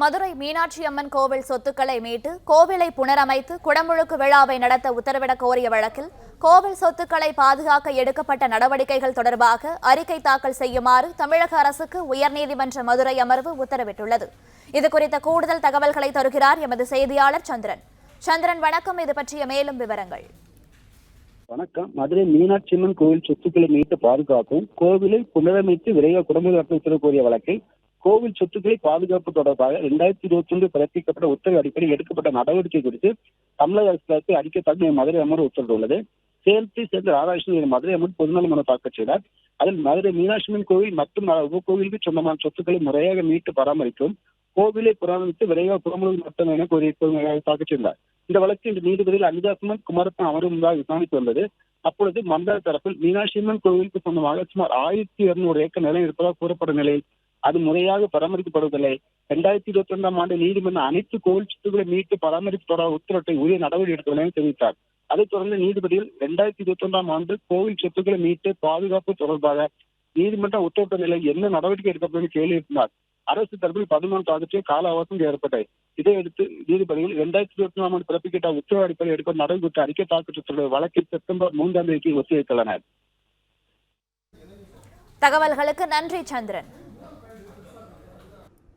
மதுரை மீனாட்சி அம்மன் கோவில் சொத்துக்களை மீட்டு கோவிலை புனரமைத்து குடமுழுக்கு விழாவை நடத்த உத்தரவிடக் கோரிய வழக்கில் கோவில் சொத்துக்களை பாதுகாக்க எடுக்கப்பட்ட நடவடிக்கைகள் தொடர்பாக அறிக்கை தாக்கல் செய்யுமாறு தமிழக அரசுக்கு உயர்நீதிமன்ற மதுரை அமர்வு உத்தரவிட்டுள்ளது. இதுகுறித்த கூடுதல் தகவல்களை தருகிறார் எமது செய்தியாளர் சந்திரன். சந்திரன் வணக்கம். இது பற்றிய மேலும் விவரங்கள். வணக்கம். மதுரை மீனாட்சி அம்மன் கோவில் சொத்துக்களை மீட்டு பாதுகாக்கும் கோவிலை புனரமைத்து விரைவாக குடும்ப உத்தரவு கோரிய வழக்கை கோவில் சொத்துக்களை பாதுகாப்பு தொடர்பாக இரண்டாயிரத்தி இருபத்தி ஒன்று பிறப்பிக்கப்பட்ட உத்தரவு அடிப்படையில் எடுக்கப்பட்ட நடவடிக்கை குறித்து தமிழக அரசு அறிக்கை தாக்கல் மதுரை அமர்வு உத்தரவிட்டுள்ளது. சேலத்தை சேர்ந்த ராதாகிருஷ்ணன் மதுரை அமர்வு பொதுநல மனு தாக்கல் செய்தார். அதில் மதுரை மீனாட்சி அம்மன் கோவில் மற்றும் உபகோவிலுக்கு சொந்தமான சொத்துக்களை முறையாக மீட்டு பராமரிக்கும் கோவிலை புறமிட்டு விரைவாக புறமுழுக்கு நடத்தணும் என கோரி தாக்கல் செய்தார். இந்த வழக்கு இன்று நீதிபதியில் அனிதாசுமன் குமாரப்பன் அவரும் முன்பாக விசாரணைக்கு வந்தது. அப்பொழுது மண்டல தரப்பில் மீனாட்சி அம்மன் கோவிலுக்கு சொந்தமாக சுமார் ஆயிரத்தி இருநூறு ஏக்கர் நிலம் இருப்பதாக கூறப்படும் நிலையில் அது முறையாக பராமரிக்கப்படுவதில்லை. இரண்டாயிரத்தி இருபத்தி ஒன்றாம் ஆண்டு நீதிமன்றம் அனைத்து கோவில் சொத்துக்களை மீட்டு பராமரிப்பு தொடர் உத்தரவை உரிய நடவடிக்கை எடுக்கவில்லை என தெரிவித்தார். அதைத் தொடர்ந்து நீதிபதியில் இரண்டாயிரத்தி இருபத்தி ஒன்றாம் ஆண்டு கோவில் சொத்துக்களை மீட்டு பாதுகாப்பு தொடர்பாக நீதிமன்றம் உத்தரவிட்ட நிலையில் என்ன நடவடிக்கை எடுக்கப்படும் கேள்வி இருந்தார் அரசு தரப்பில் பதிமூணு தாக்கத்தில் கால அவகாசம் ஏற்பட்டது. இதையடுத்து நீதிபதிகள் இரண்டாயிரத்தி இருபத்தி நாலாம் ஆண்டு பிறப்பிக்கப்பட்ட உத்தரவு அடிப்படையில் எடுக்கும் நடவடிக்கை அறிக்கை தாக்கல் வழக்கில் செப்டம்பர் மூன்றாம் தேதிக்கு ஒத்திவைத்துள்ளனர். தகவல்களுக்கு நன்றி சந்திரன்.